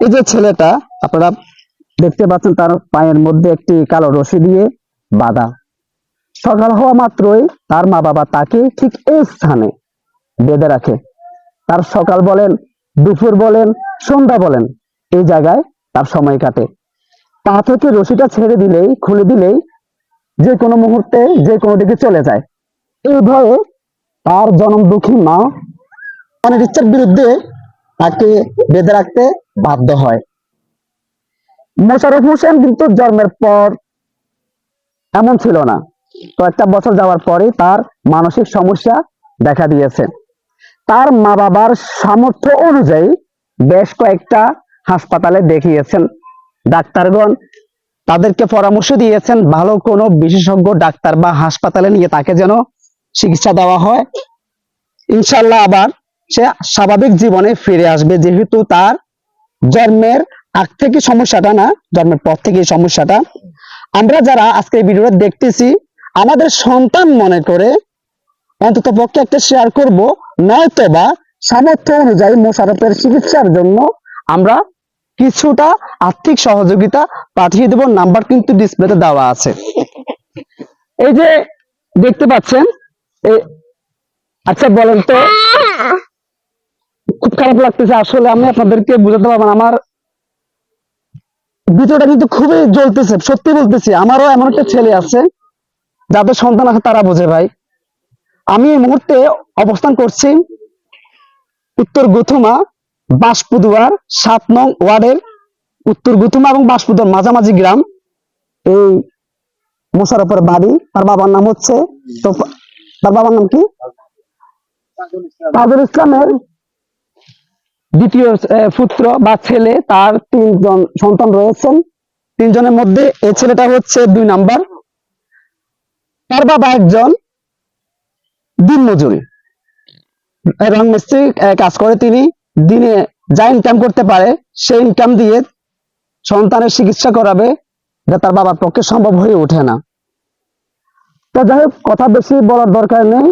এই যে ছেলেটা, আপনারা দেখতে পাচ্ছেন তার পায়ের মধ্যে একটি কালো রশি দিয়ে বাঁধা। সকাল হওয়া মাত্রই তার মা বাবা তাকে ঠিক এই স্থানে বেঁধে রাখে। তার সকাল বলেন, দুপুর বলেন, সন্ধ্যা বলেন, এই জায়গায় তার সময় কাটে। পা থেকে রশিটা ছেড়ে দিলেই, খুলে দিলেই যে কোনো মুহূর্তে, যে কোনো দিকে চলে যায়। এই ভয়ে তার জনম দুঃখী মা অনেক ইচ্ছার বিরুদ্ধে তাকে বেঁধে রাখতে বাধ্য হয়। মোশারফ হোসেন কিন্তু জন্মের পর এমন ছিল না। কয়েকটা বছর যাওয়ার পরে তার মানসিক সমস্যা দেখা দিয়েছে। তার মা বাবার সামর্থ্য অনুযায়ী বেশ কয়েকটা হাসপাতালে দেখিয়েছেন। ডাক্তারগণ তাদেরকে পরামর্শ দিয়েছেন, ভালো কোনো বিশেষজ্ঞ, ডাক্তার বা হাসপাতালে নিয়ে তাকে যেন চিকিৎসা দেওয়া হয়। ইনশাল্লাহ আবার সে স্বাভাবিক জীবনে ফিরে আসবে, যেহেতু তার জন্মের আগ থেকে সমস্যাটা না, জন্মের পর থেকে সমস্যাটা। আমরা যারা আজকে এই ভিডিওটা দেখতেছি, আমাদের সন্তান মনে করে অন্তত পক্ষে একটা শেয়ার করব নয়তো বা সামর্থ্য অনুযায়ী মোশারফের চিকিৎসার জন্য আমরা কিছুটা আর্থিক সহযোগিতা পাঠিয়ে দেব, নাম্বার কিন্তু ডিসপ্লেতে দেওয়া আছে। এই যে দেখতে পাচ্ছেন আচ্ছা বলেন তো। খুব খারাপ লাগতেছে আসলে আমি আপনাদেরকে বুঝাতে পারব আমার ভিডিওটা কিন্তু খুবই জ্বলতেছে সত্যি বলতেছি। আমারও এমন একটা ছেলে আছে যাদের সন্তান আছে তারা বোঝে ভাই। আমি এই মুহূর্তে অবস্থান করছি উত্তর গুথুমা বাসপুদুয়ার সাত নং ওয়ার্ডের উত্তর গুথুমা এবং বাসপুদুয়ার মাঝামাঝি গ্রাম। এই মোশারফের বাড়ি তার বাবার নাম হচ্ছে তার বাবার নাম কি? তাজুল ইসলামের দ্বিতীয় পুত্র বা ছেলে, তার তিনজন সন্তান রয়েছেন। তিনজনের মধ্যে এই ছেলেটা হচ্ছে দুই নাম্বার। তার বাবা একজন দিন মজুরি এবং মিস্ত্রি কাজ করে তিনি দিনে যা ইনকাম করতে পারে, সেই ইনকাম দিয়ে সন্তানের চিকিৎসা করাবে এটা তার বাবার পক্ষে সম্ভব হয়ে ওঠে না। তো যাই হোক, কথা বেশি বলার দরকার নেই।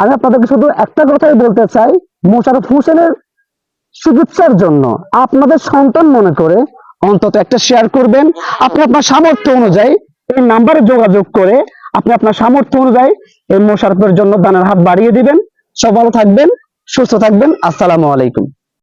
আমি আপনাদেরকে শুধু একটা কথাই বলতে চাই। মোশারফ হোসেনের চিকিৎসার জন্য আপনাদের সন্তান মনে করে অন্তত একটা শেয়ার করবেন। আপনি আপনার সামর্থ্য অনুযায়ী এই নাম্বারে যোগাযোগ করে আপনি আপনার সামর্থ্য অনুযায়ী এই মোশারফের জন্য দানের হাত বাড়িয়ে দিবেন। সব ভালো থাকবেন, সুস্থ থাকবেন। আসসালামু আলাইকুম।